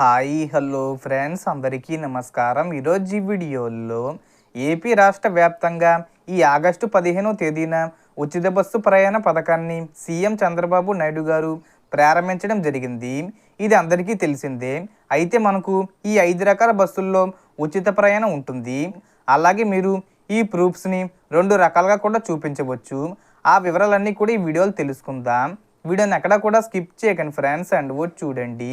Hi hello friends అందరికీ నమస్కారం. ఈరోజు ఈ వీడియోలో ఏపీ రాష్ట్ర వ్యాప్తంగా ఈ ఆగస్టు పదిహేనో తేదీన ఉచిత బస్సు ప్రయాణ పథకాన్ని సీఎం చంద్రబాబు నాయుడు గారు ప్రారంభించడం జరిగింది. ఇది అందరికీ తెలిసిందే. అయితే మనకు ఈ ఐదు రకాల బస్సుల్లో ఉచిత ప్రయాణం ఉంటుంది. అలాగే మీరు ఈ ప్రూఫ్స్ని రెండు రకాలుగా కూడా చూపించవచ్చు. ఆ వివరాలన్నీ కూడా ఈ వీడియోలు తెలుసుకుందాం. వీడియోని ఎక్కడ కూడా స్కిప్ చేయకండి ఫ్రెండ్స్ అండ్ ఓట్ చూడండి.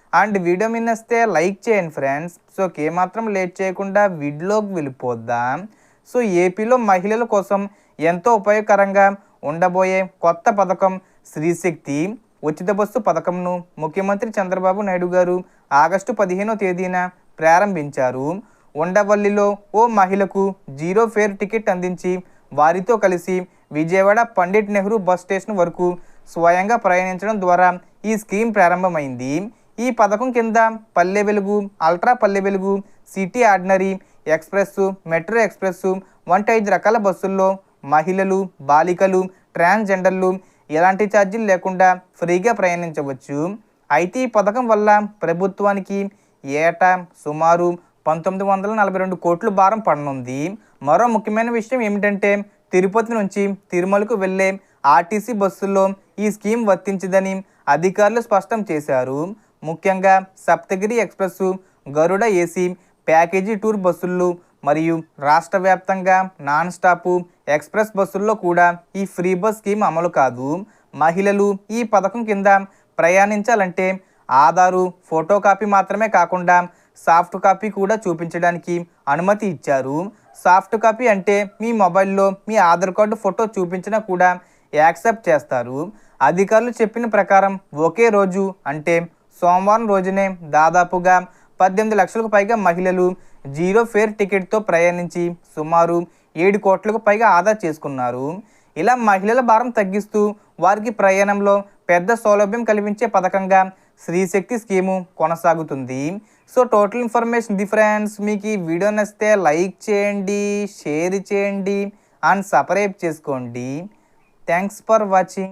అండ్ వీడియో మిన్నస్తే లైక్ చేయండి ఫ్రెండ్స్. సో ఏమాత్రం లేట్ చేయకుండా వీడియోకి వెళ్ళిపోద్దాం సో ఏపీలో మహిళల కోసం ఎంతో ఉపయోగకరంగా ఉండబోయే కొత్త పథకం శ్రీశక్తి ఉచిత బస్సు పథకంను ముఖ్యమంత్రి చంద్రబాబు నాయుడు గారు ఆగస్టు పదిహేనో తేదీన ప్రారంభించారు. ఉండవల్లిలో ఓ మహిళకు జీరో ఫేర్ టికెట్ అందించి వారితో కలిసి విజయవాడ పండిట్ నెహ్రూ బస్ స్టేషన్ వరకు స్వయంగా ప్రయాణించడం ద్వారా ఈ స్కీమ్ ప్రారంభమైంది. ఈ పథకం కింద పల్లె Velugu ultra Palle Velugu city ordinary express metro express వంటి ఐదు రకాల బస్సుల్లో మహిళలు బాలికలు ట్రాన్స్జెండర్లు ఎలాంటి ఛార్జీలు లేకుండా ఫ్రీగా ప్రయాణించవచ్చు. అయితే ఈ పథకం వల్ల ప్రభుత్వానికి ఏటా సుమారు పంతొమ్మిది వందల నలభై రెండు కోట్ల భారం పడనుంది. మరో ముఖ్యమైన విషయం ఏమిటంటే తిరుపతి నుంచి తిరుమలకు వెళ్ళే ఆర్టీసీ బస్సుల్లో ఈ స్కీమ్ వర్తించదని అధికారులు స్పష్టం చేశారు. ముఖ్యంగా Saptagiri express Garuda AC package tour బస్సులు మరియు రాష్ట్ర వ్యాప్తంగా నాన్ స్టాప్ ఎక్స్ప్రెస్ బస్సుల్లో కూడా ఈ ఫ్రీ బస్ స్కీమ్ అమలు కాదు. మహిళలు ఈ పథకం కింద ప్రయాణించాలంటే ఆధారు ఫోటో కాపీ మాత్రమే కాకుండా సాఫ్ట్ కాపీ కూడా చూపించడానికి అనుమతి ఇచ్చారు. సాఫ్ట్ కాపీ అంటే మీ మొబైల్లో మీ ఆధార్ కార్డు ఫోటో చూపించినా కూడా యాక్సెప్ట్ చేస్తారు. అధికారులు చెప్పిన ప్రకారం ఒకే రోజు అంటే సోమవారం రోజునే దాదాపుగా పద్దెనిమిది లక్షలకు పైగా మహిళలు జీరో ఫేర్ టికెట్తో ప్రయాణించి సుమారు ఏడు కోట్లకు పైగా ఆదా చేసుకున్నారు. ఇలా మహిళల భారం తగ్గిస్తూ వారికి ప్రయాణంలో పెద్ద సౌలభ్యం కల్పించే పథకంగా శ్రీశక్తి స్కీము కొనసాగుతుంది. సో టోటల్ ఇన్ఫర్మేషన్ డిఫరెన్స్ మీకు ఈ వీడియో నచ్చితే లైక్ చేయండి షేర్ చేయండి అండ్ సబ్స్క్రైబ్ చేసుకోండి. Thanks for watching.